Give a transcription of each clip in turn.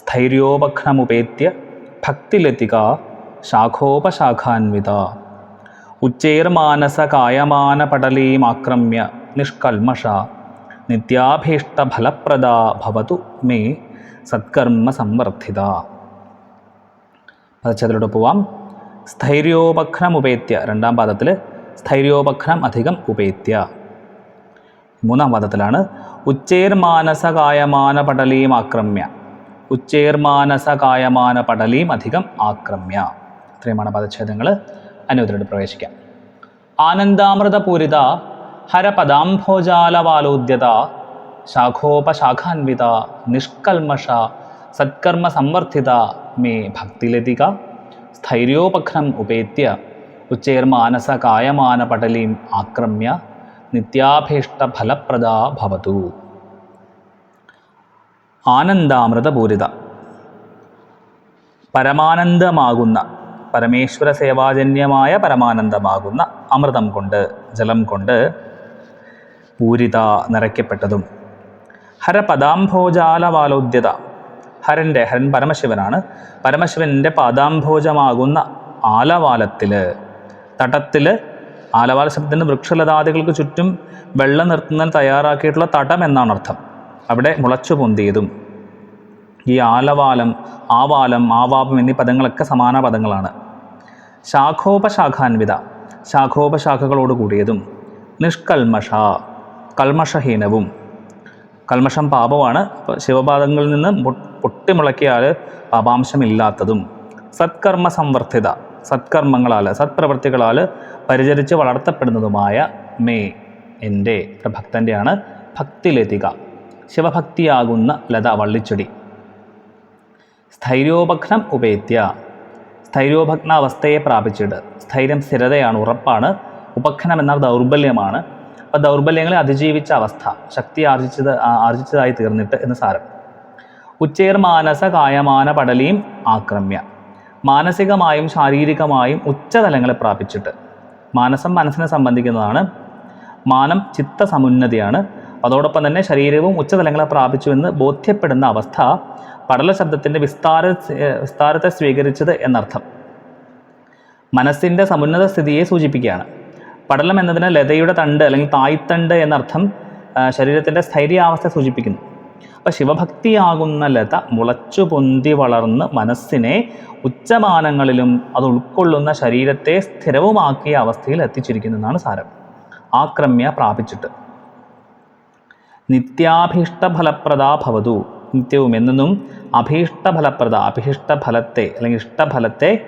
സ്ഥൈര്യോപഘ്നമുപേത്യ ഭക്തിലതിക ശാഖോപശാഖാൻവിത ഉച്ചൈർമാനസകായമാനപടലീമാക്രമ്യ നിഷ്കൽമഷ നിത്യാഭീഷ്ടഫലപ്രദാ ഭവതു may സത്കർമ്മ സംവർദ്ധിത പദച്ചതിലൂടെ പോവാം. സ്ഥൈര്യോപഘ്നമുപേത്യ രണ്ടാം പാദത്തിൽ സ്ഥൈര്യോപഘ്നം അധികം ഉപേത്യ. മൂന്നാം പാദത്തിലാണ്. ഉച്ചേർമാനസകായമാന പടലീം കായമാന പടലീം അധികം ആക്രമ്യ. ഇത്രയുമാണ് പദച്ഛേദങ്ങൾ അനുവദിലോട്ട് പ്രവേശിക്കാം. ആനന്ദാമൃതപൂരിത ഹരപദാംഭോജാലവാലോദ്യത ശാഖോപശാഖാൻവിത നിഷ്കൽമഷ സത്കർമ്മ സംവർദ്ധിത മേ ഭക്തിലതിക സ്ഥൈര്യോപഘ്നം ഉപേത്യ ഉച്ചേർമാനസ കായമാന പടലീം ആക്രമ്യ നിത്യാഭീഷ്ടഫലപ്രദാ ഭവതു. ആനന്ദാമൃതപൂരിത. പരമാനന്ദമാകുന്ന പരമേശ്വര സേവാജന്യമായ പരമാനന്ദമാകുന്ന അമൃതം കൊണ്ട് ജലം കൊണ്ട് പൂരിത നിറയ്ക്കപ്പെട്ടതും. ഹരപദാംഭോജാലവാലോദ്യത. ഹരന്റെ ഹരൻ പരമശിവനാണ്. പരമശിവന്റെ പദാംഭോജമാകുന്ന ആലവാലത്തിൽ തടത്തിൽ ആലവാല ശബ്ദത്തിന്റെ വൃക്ഷലതാദികൾക്ക് ചുറ്റും വെള്ളം നിർത്തുന്നതിന് തയ്യാറാക്കിയിട്ടുള്ള തടം എന്നാണ് അർത്ഥം അവിടെ മുളച്ചു പൊന്തിയതും. ഈ ആലവാലം ആവാലം ആവാപം എന്നീ പദങ്ങളൊക്കെ സമാന പദങ്ങളാണ്. ശാഖോപശാഖാൻവിത ശാഖോപശാഖകളോട് കൂടിയതും. നിഷ്കൽമഷ കൽമഷഹീനവും. കൽമഷം പാപമാണ്. ശിവപാദങ്ങളിൽ നിന്ന് പൊട്ടിമുളക്കിയാൽ പാപാംശമില്ലാത്തതും. സത്കർമ്മ സംവർദ്ധിത സത്കർമ്മങ്ങളാൽ സത്പ്രവൃത്തികളാൽ പരിചരിച്ച് വളർത്തപ്പെടുന്നതുമായ മേ എന്റെ ഭക്തന്റെയാണ് ഭക്തിലതിക. ശിവഭക്തിയാകുന്ന ലത വള്ളിച്ചെടി. സ്ഥൈര്യോപഘ്നം ഉപേത്യ. സ്ഥൈര്യോപഘ്ന അവസ്ഥയെ പ്രാപിച്ചിട്ട് സ്ഥൈര്യം സ്ഥിരതയാണ് ഉറപ്പാണ് ഉപഘ്നം എന്നാൽ ദൗർബല്യമാണ്. അപ്പോൾ ദൗർബല്യങ്ങളെ അതിജീവിച്ച അവസ്ഥ ശക്തി ആർജിച്ചത് ആർജിച്ചതായി തീർന്നിട്ട് എന്ന് സാരം. ഉച്ചേർ മാനസ കായമാന പടലിയും ആക്രമ്യ. മാനസികമായും ശാരീരികമായും ഉച്ചതലങ്ങളെ പ്രാപിച്ചിട്ട്. മാനസം മനസ്സിനെ സംബന്ധിക്കുന്നതാണ്. മാനം ചിത്തസമുന്നതിയാണ്. അതോടൊപ്പം തന്നെ ശരീരവും ഉച്ചതലങ്ങളെ പ്രാപിച്ചു എന്ന് ബോധ്യപ്പെടുന്ന അവസ്ഥ പടല ശബ്ദത്തിന്റെ വിസ്താര വിസ്താരത്തെ സ്വീകരിച്ചത് എന്നർത്ഥം. മനസ്സിന്റെ സമുന്നത സ്ഥിതിയെ സൂചിപ്പിക്കുകയാണ്. പടലം എന്നതിന് ലതയുടെ തണ്ട് അല്ലെങ്കിൽ തായ്തണ്ട് എന്നർത്ഥം ശരീരത്തിന്റെ സ്ഥൈര്യാവസ്ഥ സൂചിപ്പിക്കുന്നു. അപ്പോൾ ശിവഭക്തിയാകുന്ന ലത മുളച്ചു പൊന്തി വളർന്ന് മനസ്സിനെ ഉച്ചമാനങ്ങളിലും അത് ഉൾക്കൊള്ളുന്ന ശരീരത്തെ സ്ഥിരവുമാക്കിയ അവസ്ഥയിൽ എത്തിച്ചിരിക്കുന്നതാണ് സാരം. ആക്രമ്യ പ്രാപിച്ചിട്ട്. നിത്യാഭീഷ്ടഫലപ്രദാ ഭവതു. നിത്യവും എന്നെന്നും അഭീഷ്ടഫലപ്രദ അഭീഷ്ടഫലത്തെ അല്ലെങ്കിൽ ഇഷ്ടഫലത്തെ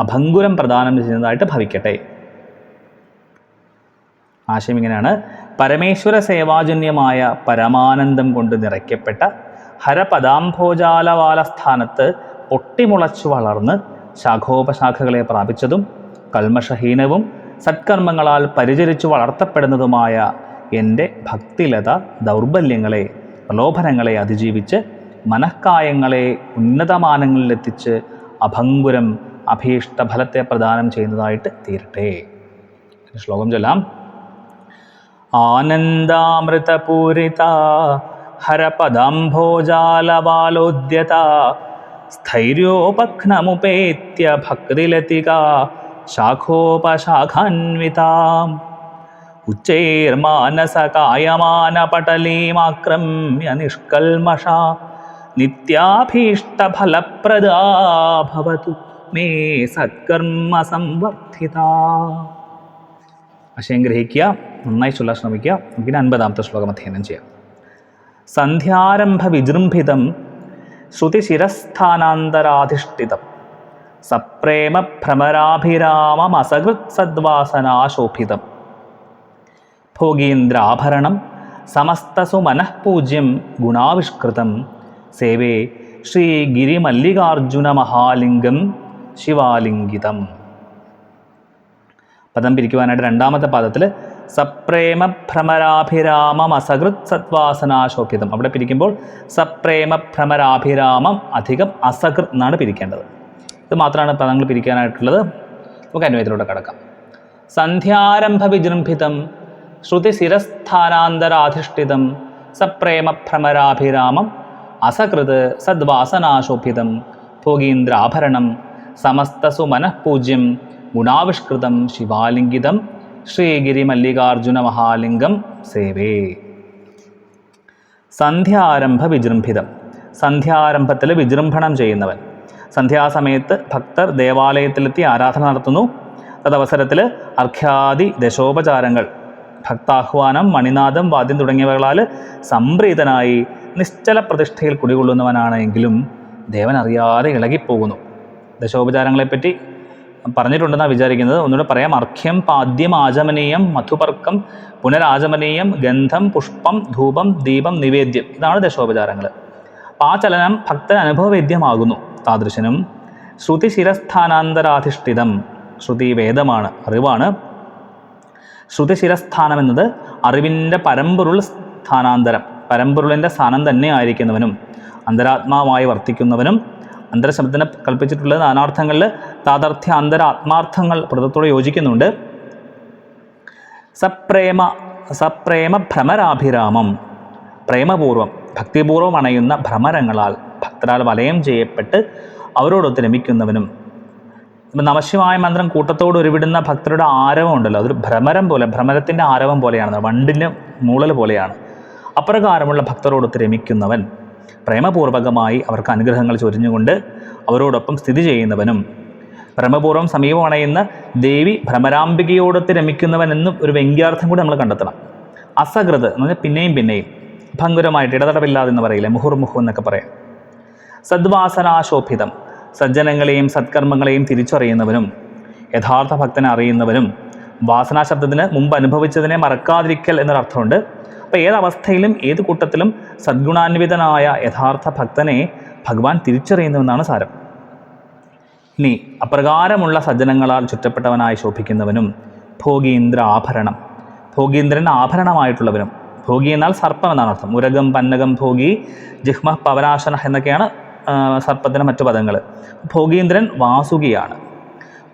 അഭങ്കുരം പ്രദാനം ചെയ്യുന്നതായിട്ട് ഭവിക്കട്ടെ. ആശയം ഇങ്ങനെയാണ്. പരമേശ്വര സേവാജന്യമായ പരമാനന്ദം കൊണ്ട് നിറയ്ക്കപ്പെട്ട ഹരപദാംഭോജാലവാലസ്ഥാനത്ത് പൊട്ടിമുളച്ചു വളർന്ന് ശാഖോപശാഖകളെ പ്രാപിച്ചതും കൽമഷഹീനവും സത്കർമ്മങ്ങളാൽ പരിചരിച്ചു വളർത്തപ്പെടുന്നതുമായ എന്റെ ഭക്തിലത ദൗർബല്യങ്ങളെ പ്രലോഭനങ്ങളെ അതിജീവിച്ച് മനഃക്കായങ്ങളെ ഉന്നതമാനങ്ങളിലെത്തിച്ച് അഭംഗുരം അഭീഷ്ടഫലത്തെ പ്രദാനം ചെയ്യുന്നതായിട്ട് തീരട്ടെ. ശ്ലോകം ചൊല്ലാം. ആനന്ദാമൃതപൂരിത ഹരപദംഭോജാലവാലോദ്യത സ്ഥൈര്യോപഘ്നമുപേത്യ ഭക്തിലതിക ശാഖോപശാഖാന്വിതാം ഉച്ചൈർമാനസകായമാനപടലീമാക്രമ്യ നിഷ്കൽമഷ നിത്യാഭീഷ്ടഫലപ്രദാ ഭവതു മേ സത്കർമ്മ സംവർദ്ധിത ആശയം ഗ്രഹിക്കുക നന്നായി ചൊല്ലാൻ ശ്രമിക്കുക. നമുക്കിനി അൻപതാമത്തെ ശ്ലോകം അധ്യയനം ചെയ്യാം. സന്ധ്യാരംഭ വിജൃംഭിതം ശ്രുതിശിരസ്ഥാനാന്തരാധിഷ്ഠിതം. സപ്രേമ ഭ്രമരാഭിരാമമസകൃത് സദ്വാസനാശോഭിതം സമസ്തസു സമസ്തസുമനഃപൂജ്യം ഗുണാവിഷ്കൃതം. സേവേ ശ്രീ ഗിരിമല്ലികാർജുന മഹാലിംഗം ശിവാലിംഗിതം. പദം പിരിക്കുവാനായിട്ട് രണ്ടാമത്തെ പാദത്തിൽ സപ്രേമ ഭ്രമരാഭിരാമം അസഹൃത് സത്വാസനാശോഭിതം അവിടെ പിരിക്കുമ്പോൾ സപ്രേമ ഭ്രമരാഭിരാമം അധികം അസഹൃത് എന്നാണ് പിരിക്കേണ്ടത്. ഇത് മാത്രമാണ് പദങ്ങൾ പിരിക്കാനായിട്ടുള്ളത്. നമുക്ക് അന്വയത്തിലൂടെ കിടക്കാം. സന്ധ്യാരംഭ വിജൃംഭിതം ശ്രുതിശിരസ്ഥാനാന്തരാധിഷ്ഠിതം സപ്രേമ ഭ്രമരാഭിരാമം അസകൃത് സദ്വാസനാശോഭിതം ഭോഗീന്ദ്രാഭരണം സമസ്തസുമനഃപൂജ്യം ഗുണാവിഷ്കൃതം ശിവാലിംഗിതം ശ്രീഗിരിമല്ലികാർജുന മഹാലിംഗം സേവേ. സന്ധ്യാരംഭ വിജൃംഭിതം. സന്ധ്യാരംഭത്തിൽ വിജൃംഭണം ചെയ്യുന്നവൻ. സന്ധ്യാസമയത്ത് ഭക്തർ ദേവാലയത്തിലെത്തി ആരാധന നടത്തുന്നു. തദവസരത്തിൽ അർഘ്യാദി ദശോപചാരങ്ങൾ. ഭക്താഹ്വാനം മണിനാഥം വാദ്യം തുടങ്ങിയവകളാൽ സംപ്രീതനായി നിശ്ചല പ്രതിഷ്ഠയിൽ കുടികൊള്ളുന്നവനാണ് എങ്കിലും ദേവൻ അറിയാതെ ഇളകിപ്പോകുന്നു. ദശോപചാരങ്ങളെപ്പറ്റി പറഞ്ഞിട്ടുണ്ടെന്നാണ് വിചാരിക്കുന്നത്. ഒന്നുകൂടെ പറയാം. അർഘ്യം പാദ്യം ആചമനീയം മധുപർക്കം പുനരാചമനീയം ഗന്ധം പുഷ്പം ധൂപം ദീപം നിവേദ്യം ഇതാണ് ദശോപചാരങ്ങൾ. ആ ചലനം ഭക്തൻ അനുഭവവേദ്യമാകുന്നു. താദൃശനും ശ്രുതി ശിരസ്ഥാനാന്തരാധിഷ്ഠിതം ശ്രുതി വേദമാണ് അറിവാണ്. ശ്രുതി ശിരസ്ഥാനം എന്നത് അറിവിന്റെ പരമ്പൊരുൾ സ്ഥാനാന്തരം പരമ്പൊരുളിന്റെ സ്ഥാനം തന്നെ ആയിരിക്കുന്നവനും അന്തരാത്മാവായി വർത്തിക്കുന്നവനും അന്തരശബ്ദത്തിന് കൽപ്പിച്ചിട്ടുള്ള നാനാർത്ഥങ്ങളിൽ താതർത്ഥ്യ അന്തരാത്മാർത്ഥങ്ങൾ പ്രതത്തോടെ യോജിക്കുന്നുണ്ട്. സപ്രേമ സപ്രേമ ഭ്രമരാഭിരാമം പ്രേമപൂർവം ഭക്തിപൂർവം അണയുന്ന ഭ്രമരങ്ങളാൽ ഭക്തരാൽ വലയം ചെയ്യപ്പെട്ട് അവരോടൊത്ത് രമിക്കുന്നവനും ഇപ്പം നമശിവായ മന്ത്രം കൂട്ടത്തോട് ഉരുവിടുന്ന ഭക്തരുടെ ആരവം ഉണ്ടല്ലോ. അതൊരു ഭ്രമരം പോലെ ഭ്രമരത്തിന്റെ ആരവം പോലെയാണ്. വണ്ടിന്റെ മൂളൽ പോലെയാണ്. അപ്രകാരമുള്ള ഭക്തരോട് രമിക്കുന്നവൻ പ്രേമപൂർവകമായി അവർക്ക് അനുഗ്രഹങ്ങൾ ചൊരിഞ്ഞുകൊണ്ട് അവരോടൊപ്പം സ്ഥിതി ചെയ്യുന്നവനും ഭ്രമപൂർവം സമീപമണയുന്ന ദേവി ഭ്രമരാംബികയോടൊത്ത് രമിക്കുന്നവൻ എന്നും ഒരു വ്യംഗ്യാർത്ഥം കൂടി നമ്മൾ കണ്ടെത്തണം. അസകൃത് എന്ന് പറഞ്ഞാൽ പിന്നെയും പിന്നെയും ഭംഗുരമായിട്ട് ഇടതടവില്ലാതെ എന്ന് പറയില്ലേ മുഹുർമുഹു എന്നൊക്കെ പറയാം. സദ്വാസനാശോഭിതം. സജ്ജനങ്ങളെയും സത്കർമ്മങ്ങളെയും തിരിച്ചറിയുന്നവനും യഥാർത്ഥ ഭക്തനെ അറിയുന്നവനും വാസനാ ശബ്ദത്തിന് മുമ്പ് അനുഭവിച്ചതിനെ മറക്കാതിരിക്കൽ എന്നൊരർത്ഥമുണ്ട്. അപ്പോൾ ഏതവസ്ഥയിലും ഏത് കൂട്ടത്തിലും സദ്ഗുണാന്വിതനായ യഥാർത്ഥ ഭക്തനെ ഭഗവാൻ തിരിച്ചറിയുന്നുവെന്നാണ് സാരം. ഇനി അപ്രകാരമുള്ള സജ്ജനങ്ങളാൽ ചുറ്റപ്പെട്ടവനായി ശോഭിക്കുന്നവനും ഭോഗീന്ദ്ര ആഭരണം. ഭോഗീന്ദ്രൻ ആഭരണമായിട്ടുള്ളവനും. ഭോഗി എന്നാൽ സർപ്പം എന്നാണ് അർത്ഥം. ഉരകം പന്നകം ഭോഗി ജിഹ്മ പവനാശന എന്നൊക്കെയാണ് സർപ്പത്തിന്റെ മറ്റു പദങ്ങൾ ഭോഗീന്ദ്രൻ വാസുകിയാണ്.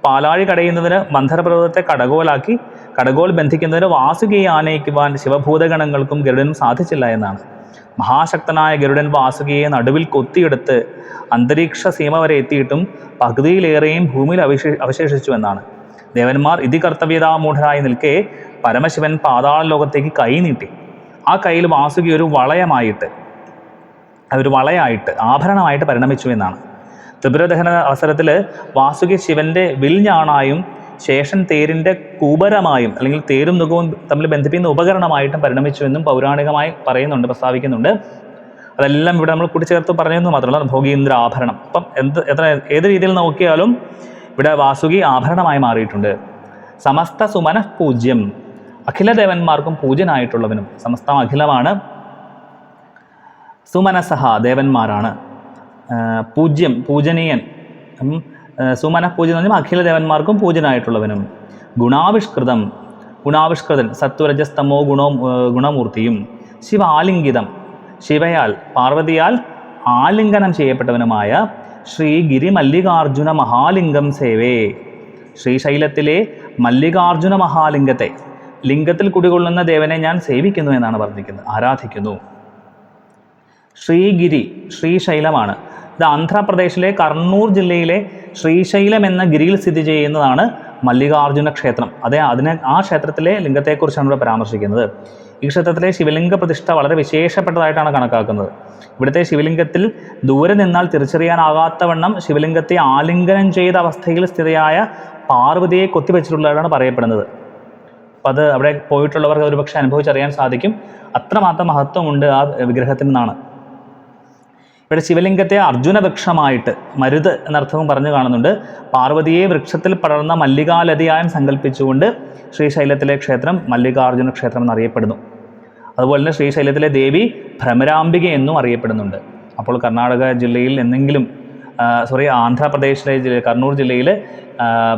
പാലാഴി കടയുന്നതിന് മന്ധരപർവതത്തെ കടകോലാക്കി കടകോൽ ബന്ധിക്കുന്നതിന് വാസുകിയെ ആനയിക്കുവാൻ ശിവഭൂതഗണങ്ങൾക്കും ഗരുഡനും സാധിച്ചില്ല എന്നാണ്. മഹാശക്തനായ ഗരുഡൻ വാസുകിയെ നടുവിൽ കൊത്തിയെടുത്ത് അന്തരീക്ഷ സീമ വരെ എത്തിയിട്ടും പകുതിയിലേറെയും ഭൂമിയിൽ അവശേ അവശേഷിച്ചു എന്നാണ്. ദേവന്മാർ ഇതി കർത്തവ്യതാമൂഢരായി നിൽക്കെ പരമശിവൻ പാതാള ലോകത്തേക്ക് കൈ നീട്ടി. ആ കയ്യിൽ വാസുകി ഒരു വളയമായിട്ട് ഒരു വളയായിട്ട് ആഭരണമായിട്ട് പരിണമിച്ചു എന്നാണ്. ത്രിപുരദഹന അവസരത്തിൽ വാസുകി ശിവന്റെ വിൽഞാണായും ശേഷൻ തേരിന്റെ കൂപരമായും അല്ലെങ്കിൽ തേരും നുഖവും തമ്മിൽ ബന്ധിപ്പിക്കുന്ന ഉപകരണമായിട്ടും പരിണമിച്ചു എന്നും പൗരാണികമായി പറയുന്നുണ്ട് പ്രസ്താവിക്കുന്നുണ്ട്. അതെല്ലാം ഇവിടെ നമ്മൾ കൂട്ടിച്ചേർത്ത് പറഞ്ഞതെന്ന് മാത്രമല്ല ഭോഗീന്ദ്ര ആഭരണം. അപ്പം എന്ത് എത്ര ഏത് രീതിയിൽ നോക്കിയാലും ഇവിടെ വാസുകി ആഭരണമായി മാറിയിട്ടുണ്ട്. സമസ്ത സുമന പൂജ്യം. അഖിലദേവന്മാർക്കും പൂജ്യനായിട്ടുള്ളവനും സമസ്തം അഖിലമാണ്. സുമനസഹ ദേവന്മാരാണ്. പൂജ്യം പൂജനീയൻ. സുമന പൂജ്യം എന്ന് പറഞ്ഞാൽ അഖില ദേവന്മാർക്കും പൂജനായിട്ടുള്ളവനും. ഗുണാവിഷ്കൃതം ഗുണാവിഷ്കൃതൻ സത്വരജസ്തമോ ഗുണോ ഗുണമൂർത്തിയും. ശിവ ആലിംഗിതം ശിവയാൽ പാർവതിയാൽ ആലിംഗനം ചെയ്യപ്പെട്ടവനുമായ ശ്രീ ഗിരി മല്ലികാർജുന മഹാലിംഗം സേവേ. ശ്രീശൈലത്തിലെ മല്ലികാർജുന മഹാലിംഗത്തെ ലിംഗത്തിൽ കുടികൊള്ളുന്ന ദേവനെ ഞാൻ സേവിക്കുന്നു എന്നാണ് പറഞ്ഞിരിക്കുന്നത് ആരാധിക്കുന്നു. ശ്രീഗിരി ശ്രീശൈലമാണ്. ഇത് ആന്ധ്രാപ്രദേശിലെ കർണൂർ ജില്ലയിലെ ശ്രീശൈലം എന്ന ഗിരിയിൽ സ്ഥിതി ചെയ്യുന്നതാണ് മല്ലികാർജുന ക്ഷേത്രം. അതേ അതിനെ ആ ക്ഷേത്രത്തിലെ ലിംഗത്തെക്കുറിച്ചാണ് ഇവിടെ പരാമർശിക്കുന്നത്. ഈ ക്ഷേത്രത്തിലെ ശിവലിംഗ പ്രതിഷ്ഠ വളരെ വിശേഷപ്പെട്ടതായിട്ടാണ് കണക്കാക്കുന്നത്. ഇവിടുത്തെ ശിവലിംഗത്തിൽ ദൂരെ നിന്നാൽ തിരിച്ചറിയാനാകാത്തവണ്ണം ശിവലിംഗത്തെ ആലിംഗനം ചെയ്ത അവസ്ഥയിൽ സ്ഥിതിയായ പാർവതിയെ കൊത്തിവെച്ചിട്ടുള്ളതാണ് പറയപ്പെടുന്നത്. അപ്പം അത് അവിടെ പോയിട്ടുള്ളവർക്ക് ഒരുപക്ഷെ അനുഭവിച്ചറിയാൻ സാധിക്കും. അത്രമാത്രം മഹത്വമുണ്ട് ആ വിഗ്രഹത്തിൽ നിന്നാണ്. ഇവിടെ ശിവലിംഗത്തെ അർജുന വൃക്ഷമായിട്ട് മരുത് എന്നർത്ഥവും പറഞ്ഞു കാണുന്നുണ്ട്. പാർവതിയെ വൃക്ഷത്തിൽ പടർന്ന മല്ലികാലതിയായും സങ്കല്പിച്ചുകൊണ്ട് ശ്രീശൈലത്തിലെ ക്ഷേത്രം മല്ലികാർജുന ക്ഷേത്രം എന്നറിയപ്പെടുന്നു. അതുപോലെ തന്നെ ശ്രീശൈലത്തിലെ ദേവി ഭ്രമരാംബിക എന്നും അറിയപ്പെടുന്നുണ്ട്. അപ്പോൾ കർണാടക ജില്ലയിൽ എന്തെങ്കിലും സോറി ആന്ധ്രാപ്രദേശിലെ ജില്ല കർണൂർ ജില്ലയിൽ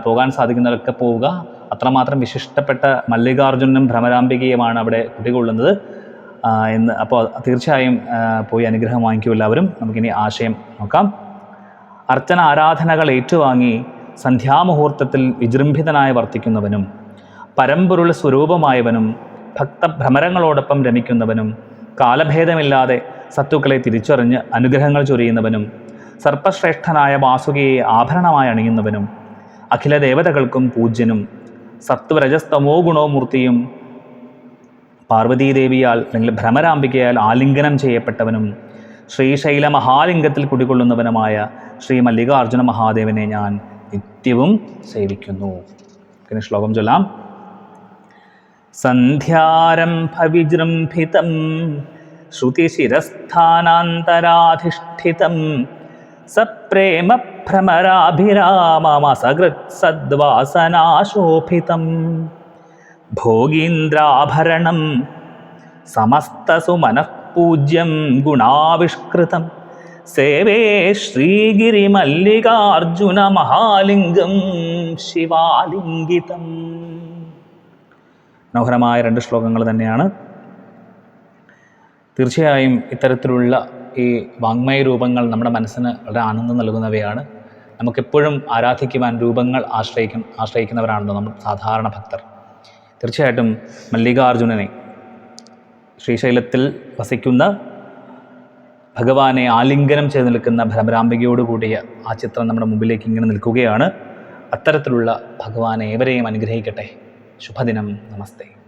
പോകാൻ സാധിക്കുന്നവരൊക്കെ പോവുക. അത്രമാത്രം വിശിഷ്ടപ്പെട്ട മല്ലികാർജുനും ഭ്രമരാംബികയുമാണ് അവിടെ കുടികൊള്ളുന്നത്. എന്ന് അപ്പോൾ തീർച്ചയായും പോയി അനുഗ്രഹം വാങ്ങിക്കൂ എല്ലാവരും. നമുക്കിനി ആശയം നോക്കാം. അർച്ചന ആരാധനകൾ ഏറ്റുവാങ്ങി സന്ധ്യാമുഹൂർത്തത്തിൽ വിജൃംഭിതനായി വർത്തിക്കുന്നവനും പരമ്പൊരുൾ സ്വരൂപമായവനും ഭക്തഭ്രമരങ്ങളോടൊപ്പം രമിക്കുന്നവനും കാലഭേദമില്ലാതെ സത്തുക്കളെ തിരിച്ചറിഞ്ഞ് അനുഗ്രഹങ്ങൾ ചൊരിയുന്നവനും സർപ്പശ്രേഷ്ഠനായ വാസുകിയെ ആഭരണമായി അണിയുന്നവനും അഖില ദേവതകൾക്കും പൂജ്യനും സത്വരജസ്തമോ ഗുണോമൂർത്തിയും പാർവതീദേവിയാൽ അല്ലെങ്കിൽ ഭ്രമരാംബികയാൽ ആലിംഗനം ചെയ്യപ്പെട്ടവനും ശ്രീശൈല മഹാലിംഗത്തിൽ കുടികൊള്ളുന്നവനുമായ ശ്രീ മല്ലികാർജുന മഹാദേവനെ ഞാൻ നിത്യവും സേവിക്കുന്നു. പിന്നെ ശ്ലോകം ചൊല്ലാം. സന്ധ്യാരംഭവിജൃംഭിതം ശ്രുതിശിരസ്ഥാനാന്തരാധിഷ്ഠിതം സപ്രേമ ഭ്രമരാഭിരാമമസകൃത് സദ്വാസനാശോഭിതം. ഭോഗീന്ദ്രാഭരണം. സമസ്തസുമനഃപൂജ്യം ഗുണാവിഷ്കൃതം. സേവേ ശ്രീഗിരിമല്ലികാർജുന മഹാലിംഗം ശിവാലിംഗിതം. മനോഹരമായ രണ്ട് ശ്ലോകങ്ങൾ തന്നെയാണ്. തീർച്ചയായും ഇത്തരത്തിലുള്ള ഈ വാങ്മയ രൂപങ്ങൾ നമ്മുടെ മനസ്സിന് വളരെ ആനന്ദം നൽകുന്നവയാണ്. നമുക്കെപ്പോഴും ആരാധിക്കുവാൻ രൂപങ്ങൾ ആശ്രയിക്കും ആശ്രയിക്കുന്നവരാണല്ലോ നമ്മൾ സാധാരണ ഭക്തർ. തീർച്ചയായിട്ടും മല്ലികാർജുനനെ ശ്രീശൈലത്തിൽ വസിക്കുന്ന ഭഗവാനെ ആലിംഗനം ചെയ്ത് നിൽക്കുന്ന ഭ്രമരാംബികയോട് കൂടിയ ആ ചിത്രം നമ്മുടെ മുമ്പിലേക്ക് ഇങ്ങനെ നിൽക്കുകയാണ്. അത്തരത്തിലുള്ള ഭഗവാനെ ഏവരെയും അനുഗ്രഹിക്കട്ടെ. ശുഭദിനം. നമസ്തേ.